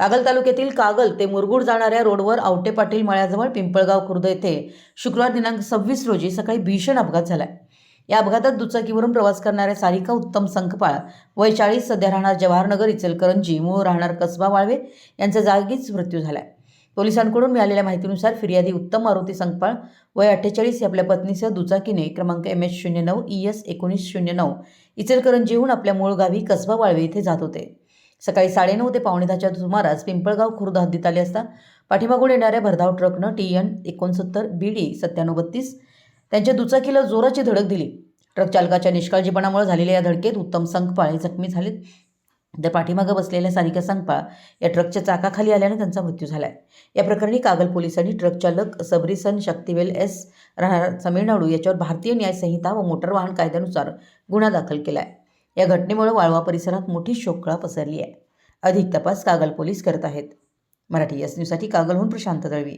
कागल तालुक्यातील कागल ते मुरगुड जाणाऱ्या रोडवर आवटे पाटील मळ्याजवळ पिंपळगाव खुर्द येथे शुक्रवार दिनांक सव्वीस रोजी सकाळी भीषण अपघात झाला या अपघातात दुचाकीवरून प्रवास करणाऱ्या सारिका उत्तम संकपाळ वय चाळीस सध्या राहणार जवाहरनगर इचलकरंजी मूळ राहणार कसबा वाळवे यांचा जागीच मृत्यू झाला पोलिसांकडून मिळालेल्या माहितीनुसार फिर्यादी उत्तम मारुती संकपाळ वय अठ्ठेचाळीस ही आपल्या पत्नीसह दुचाकीने क्रमांक एम एच शून्य नऊ ई एस एकोणीस शून्य नऊ इचलकरंजीहून आपल्या मूळ गावी कसबा वाळवे येथे जात होते. सकाळी साडेनऊ ते पावणे दहाच्या सुमारास पिंपळगाव खुर्द हद्दीत आले असता पाठीमागून येणाऱ्या भरधाव ट्रकनं टी एन एकोणसत्तर बी डी सत्त्याण्णव बत्तीस त्यांच्या दुचाकीला जोराची धडक दिली. ट्रक चालकाच्या निष्काळजीपणामुळे झालेल्या या धडकेत उत्तम संकपाळ हे जखमी झालेत. तर पाठीमागं बसलेल्या सारिका संकपाळ या ट्रकच्या चाकाखाली आल्याने त्यांचा मृत्यू झाला आहे या प्रकरणी कागल पोलिसांनी ट्रक चालक सबरीसन शक्तिवेल एस राहणार तमिळनाडू याच्यावर भारतीय न्याय संहिता व मोटर वाहन कायद्यानुसार गुन्हा दाखल केला आहे या घटनेमुळे वाळवा परिसरात मोठी शोककळा पसरली आहे. अधिक तपास कागल पोलीस करत आहेत. मराठी एस न्यूजसाठी कागलहून प्रशांत दळवी.